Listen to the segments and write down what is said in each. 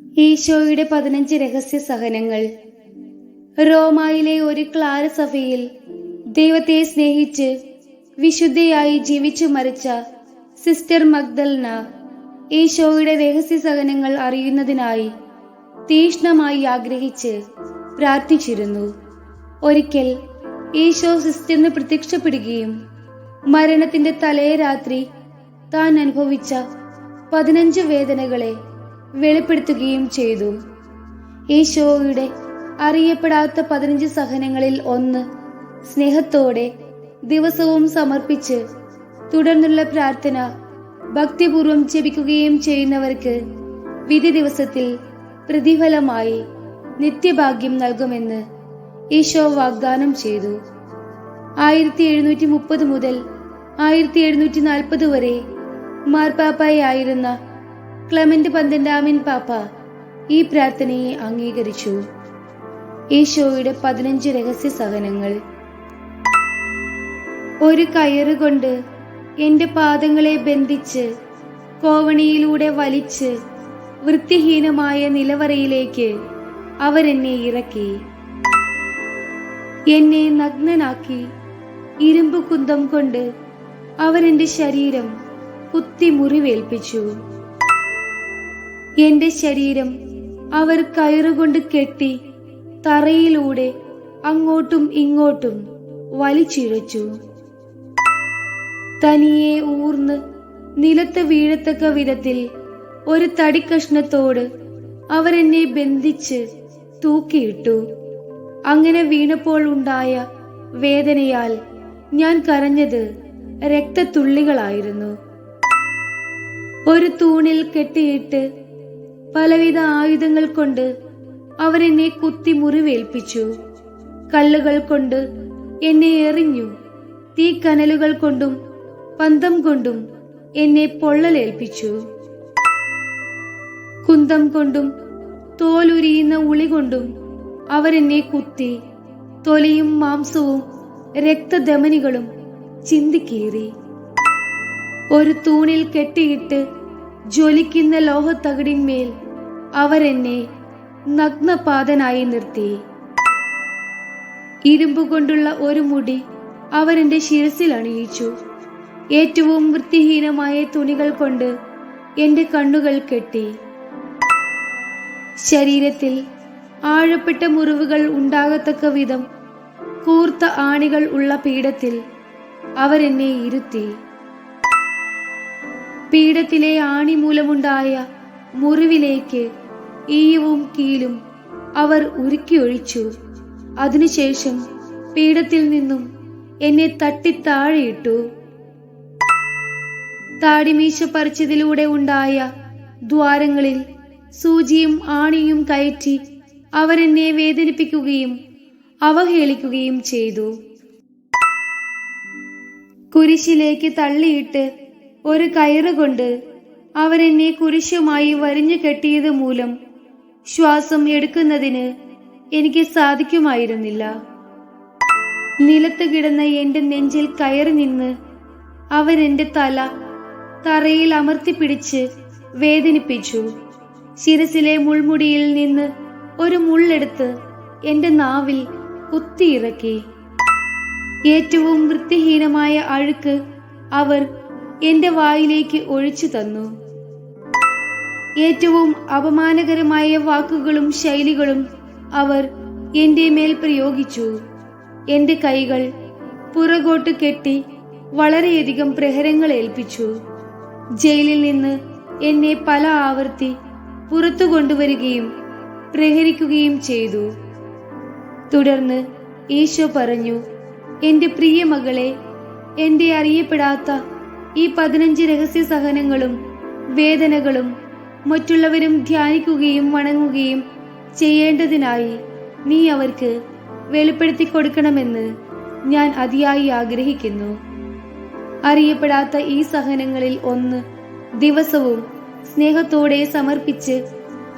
ഈശോയുടെ പതിനഞ്ച് രഹസ്യ സഹനങ്ങൾ. റോമായിലെ ഒരു ക്ലാര സഭയിൽ ദൈവത്തെ സ്നേഹിച്ച് വിശുദ്ധയായി ജീവിച്ചു മരിച്ച സിസ്റ്റർ മഗ്ദൽന ഈശോയുടെ രഹസ്യ സഹനങ്ങൾ അറിയുന്നതിനായി തീഷ്ണമായി ആഗ്രഹിച്ച് പ്രാർത്ഥിച്ചിരുന്നു. ഒരിക്കൽ ഈശോ സിസ്റ്ററിന് പ്രത്യക്ഷപ്പെടുകയും മരണത്തിന്റെ തലേ രാത്രി താൻ അനുഭവിച്ച പതിനഞ്ച് വേദനകളെ വെളിപ്പെടുത്തുകയും ചെയ്തു. ഈശോയുടെ അറിയപ്പെടാത്ത പതിനഞ്ച് സഹനങ്ങളിൽ ഒന്ന് സ്നേഹത്തോടെ ദിവസവും സമർപ്പിച്ച് തുടർന്നുള്ള പ്രാർത്ഥന ഭക്തിപൂർവം ജപിക്കുകയും ചെയ്യുന്നവർക്ക് വിധി ദിവസത്തിൽ പ്രതിഫലമായി നിത്യഭാഗ്യം നൽകുമെന്ന് ഈശോ വാഗ്ദാനം ചെയ്തു. ആയിരത്തി എഴുന്നൂറ്റി മുപ്പത് മുതൽ ആയിരത്തി എഴുന്നൂറ്റി നാൽപ്പത് വരെ മാർപ്പാപ്പായായിരുന്ന ക്ലമന്റ് പന്ത്രണ്ടാമൻ പാപ്പ ഈ പ്രാർത്ഥനയെ അംഗീകരിച്ചു. ഈശോയുടെ പതിനഞ്ച് രഹസ്യ സഹനങ്ങൾ. ഒരു കയറ് കൊണ്ട് എന്റെ പാദങ്ങളെ ബന്ധിച്ച് കോവണിയിലൂടെ വലിച്ച് വൃത്തിഹീനമായ നിലവറയിലേക്ക് അവരെന്നെ ഇറക്കി. എന്നെ നഗ്നനാക്കി ഇരുമ്പ് കുന്തം കൊണ്ട് അവരെന്റെ ശരീരം കുത്തി മുറിവേൽപ്പിച്ചു എന്റെ ശരീരം അവർ കയറുകൊണ്ട് കെട്ടി തറയിലൂടെ അങ്ങോട്ടും ഇങ്ങോട്ടും വലിച്ചിഴച്ചു. തനിയെ ഊർന്ന് നിലത്ത് വീഴത്തക്ക വിധത്തിൽ ഒരു തടിക്കഷ്ണത്തോട് അവരെന്നെ ബന്ധിച്ച് തൂക്കിയിട്ടു. അങ്ങനെ വീണപ്പോൾ ഉണ്ടായ വേദനയാൽ ഞാൻ കരഞ്ഞത് രക്തത്തുള്ളികളായിരുന്നു. ഒരു തൂണിൽ കെട്ടിയിട്ട് പലവിധ ആയുധങ്ങൾ കൊണ്ട് അവരെന്നെ കുത്തി മുറിവേൽപ്പിച്ചു. കല്ലുകൾ കൊണ്ട് എന്നെ എറിഞ്ഞു. തീക്കനലുകൾ കൊണ്ടും പന്തം കൊണ്ടും എന്നെ പൊള്ളലേൽപ്പിച്ചു. കുന്തം കൊണ്ടും തോലുരിയുന്ന ഉളി കൊണ്ടും അവരെന്നെ കുത്തി തൊലിയും മാംസവും രക്തധമനികളും ചിന്തിക്കീറി ഒരു തൂണിൽ കെട്ടിയിട്ട് ജ്വലിക്കുന്ന ലോഹത്തകിടിന്മേൽ അവരെന്നെ നഗ്നപാതനായി നിർത്തി. ഇരുമ്പ് കൊണ്ടുള്ള ഒരു മുടി അവരെന്റെ ശിരസിൽ അണിയിച്ചു. ഏറ്റവും വൃത്തിഹീനമായ തുണികൾ കൊണ്ട് എന്റെ കണ്ണുകൾ കെട്ടി. ശരീരത്തിൽ ആഴപ്പെട്ട മുറിവുകൾ ഉണ്ടാകത്തക്ക വിധം കൂർത്ത ആണികൾ ഉള്ള പീഠത്തിൽ അവരെന്നെ ഇരുത്തി. പീഠത്തിലെ ആണി മൂലമുണ്ടായ മുറിവിലേക്ക് ഈയവും കീലും അവർ ഉരുക്കിയൊഴിച്ചു. അതിനുശേഷം പീഠത്തിൽ നിന്നും എന്നെ തട്ടി താഴെയിട്ടു. താടിമീശ പറിച്ചതിലൂടെ ഉണ്ടായ ദ്വാരങ്ങളിൽ സൂചിയും ആണിയും കയറ്റി അവരെന്നെ വേദനിപ്പിക്കുകയും അവഹേളിക്കുകയും ചെയ്തു. കുരിശിലേക്ക് തള്ളിയിട്ട് ഒരു കയറ് കൊണ്ട് അവരെന്നെ കുരിശുമായി വരിഞ്ഞു കെട്ടിയത് മൂലം ശ്വാസം എടുക്കുന്നതിന് എനിക്ക് സാധിക്കുമായിരുന്നില്ല. നിലത്ത് കിടന്ന എന്റെ നെഞ്ചിൽ കയറി നിന്ന് അവരെന്റെ തല തറയിൽ അമർത്തിപ്പിടിച്ച് വേദനിപ്പിച്ചു. ശിരസിലെ മുൾമുടിയിൽ നിന്ന് ഒരു മുള്ളെടുത്ത് എന്റെ നാവിൽ കുത്തിയിറക്കി. ഏറ്റവും വൃത്തിഹീനമായ അഴുക്ക് അവർ എന്റെ വായിലേക്ക് ഒഴിച്ചു തന്നു. ഏറ്റവും അപമാനകരമായ വാക്കുകളും ശൈലികളും അവർ എന്റെ മേൽ പ്രയോഗിച്ചു. എന്റെ കൈകൾ പുറകോട്ട് കെട്ടി വളരെയധികം പ്രഹരങ്ങൾ ഏൽപ്പിച്ചു. ജയിലിൽ നിന്ന് എന്നെ പല ആവർത്തി പുറത്തു കൊണ്ടുവരികയും പ്രഹരിക്കുകയും ചെയ്തു. തുടർന്ന് ഈശോ പറഞ്ഞു എന്റെ പ്രിയ മകളെ എന്റെ അറിയപ്പെടാത്ത ഈ പതിനഞ്ച് രഹസ്യ സഹനങ്ങളും വേദനകളും മറ്റുള്ളവരും ധ്യാനിക്കുകയും വണങ്ങുകയും ചെയ്യേണ്ടതിനായി നീ അവർക്ക് വെളിപ്പെടുത്തി കൊടുക്കണമെന്ന് ഞാൻ അതിയായി ആഗ്രഹിക്കുന്നു. അറിയപ്പെടാത്ത ഈ സഹനങ്ങളിൽ ഒന്ന് ദിവസവും സ്നേഹത്തോടെ സമർപ്പിച്ച്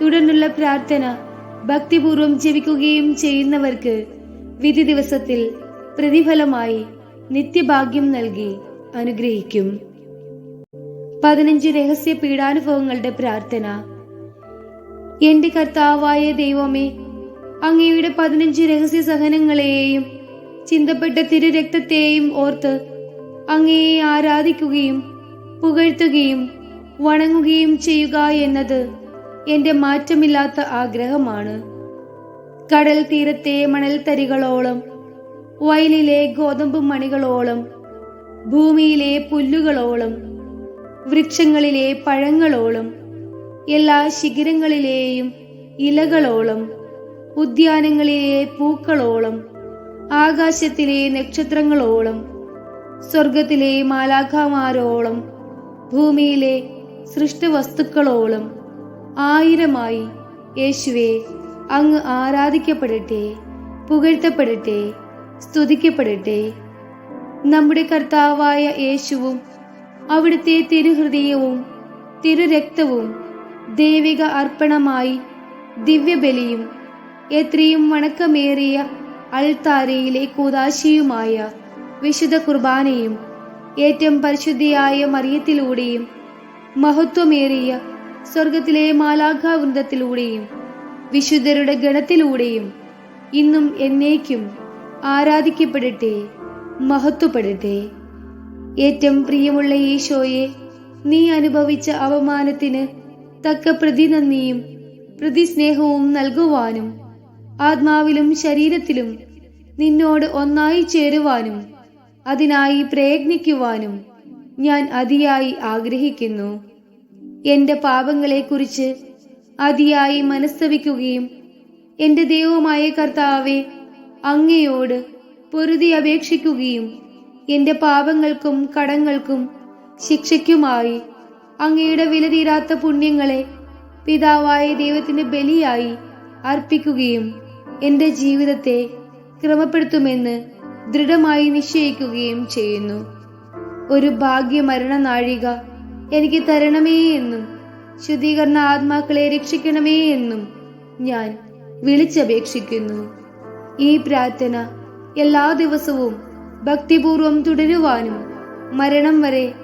തുടർന്നുള്ള പ്രാർത്ഥന ഭക്തിപൂർവം ജപിക്കുകയും ചെയ്യുന്നവർക്ക് വിധി ദിവസത്തിൽ പ്രതിഫലമായി നിത്യഭാഗ്യം നൽകി. അനുഗ്രഹിക്കും. പതിനഞ്ച് രഹസ്യ പീഡാനുഭവങ്ങളുടെ പ്രാർത്ഥന. എന്റെ കർത്താവായ ദൈവമേ അങ്ങയുടെ പതിനഞ്ച് രഹസ്യ സഹനങ്ങളെയും ചിന്തപ്പെട്ട തിരുരക്തത്തെയും ഓർത്ത് അങ്ങയെ ആരാധിക്കുകയും പുകഴ്ത്തുകയും വണങ്ങുകയും ചെയ്യുക എന്നത് എന്റെ മാറ്റമില്ലാത്ത ആഗ്രഹമാണ്. കടൽ തീരത്തെ മണൽത്തരികളോളം വയലിലെ ഗോതമ്പ് മണികളോളം ഭൂമിയിലെ പുല്ലുകളോളം വൃക്ഷങ്ങളിലെ പഴങ്ങളോളം എല്ലാ ശിഖിരങ്ങളിലെയും ഇലകളോളം ഉദ്യാനങ്ങളിലെ പൂക്കളോളം ആകാശത്തിലെ നക്ഷത്രങ്ങളോളം സ്വർഗത്തിലെ മാലാഖമാരോളം ഭൂമിയിലെ സൃഷ്ടവസ്തുക്കളോളം ആയിരമായി യേശുവെ അങ്ങ് ആരാധിക്കപ്പെടട്ടെ പുകഴ്ത്തപ്പെടട്ടെ സ്തുതിക്കപ്പെടട്ടെ. നമ്മുടെ കർത്താവായ യേശുവും അവിടുത്തെ തിരുഹൃദയവും തിരുരക്തവും ദൈവിക അർപ്പണമായി ദിവ്യബലിയും എത്രയും വണക്കമേറിയ അൾത്താരയിലെ കൂതാശിയുമായ വിശുദ്ധ കുർബാനയും ഏറ്റവും പരിശുദ്ധിയായ മറിയത്തിലൂടെയും മഹത്വമേറിയ സ്വർഗത്തിലെ മാലാഖാവൃന്ദത്തിലൂടെയും വിശുദ്ധരുടെ ഗണത്തിലൂടെയും ഇന്നും എന്നേക്കും ആരാധിക്കപ്പെടട്ടെ. മഹത്വപ്പെടട്ടെ ഏറ്റവും പ്രിയമുള്ള ഈശോയെ നീ അനുഭവിച്ച അവമാനത്തിന് തക്ക പ്രതിനന്ദിയും പ്രതിസ്നേഹവും നൽകുവാനും ആത്മാവിലും ശരീരത്തിലും നിന്നോട് ഒന്നായി ചേരുവാനും അതിനായി പ്രയത്നിക്കുവാനും ഞാൻ അതിയായി ആഗ്രഹിക്കുന്നു. എന്റെ പാപങ്ങളെക്കുറിച്ച് അതിയായി മനസ്തവിക്കുകയും എന്റെ ദൈവമായ കർത്താവെ അങ്ങയോട് പൊരുതി അപേക്ഷിക്കുകയും എന്റെ പാപങ്ങൾക്കും കടങ്ങൾക്കും ശിക്ഷയ്ക്കുമായി അങ്ങയുടെ വില തീരാത്ത പുണ്യങ്ങളെ പിതാവായ ദൈവത്തിന്റെ ബലിയായി അർപ്പിക്കുകയും എന്റെ ജീവിതത്തെ ക്രമപ്പെടുത്തുമെന്ന് ദൃഢമായി നിശ്ചയിക്കുകയും ചെയ്യുന്നു. ഒരു ഭാഗ്യമരണ നാഴിക എനിക്ക് തരണമേ എന്നും ശുദ്ധീകരണ ആത്മാക്കളെ രക്ഷിക്കണമേ എന്നും ഞാൻ വിളിച്ചപേക്ഷിക്കുന്നു. ഈ പ്രാർത്ഥന എല്ലാ ദിവസവും ഭക്തിപൂർവം തുടരുവാനും മരണം വരെ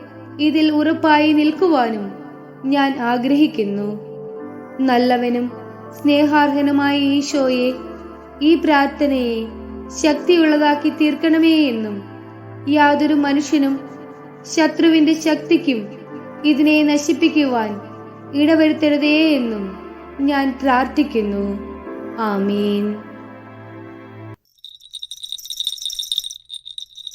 ഇതിൽ ഉറപ്പായി നിൽക്കുവാനും ഞാൻ ആഗ്രഹിക്കുന്നു. നല്ലവനും സ്നേഹാർഹനുമായ ഈശോയെ ഈ പ്രാർത്ഥനയെ ശക്തിയുള്ളതാക്കി തീർക്കണമേ എന്നും യാതൊരു മനുഷ്യനും ശത്രുവിന്റെ ശക്തിക്കും ഇതിനെ നശിപ്പിക്കുവാൻ ഇടവരുത്തരുതേ എന്നും ഞാൻ പ്രാർത്ഥിക്കുന്നു. ആമീൻ.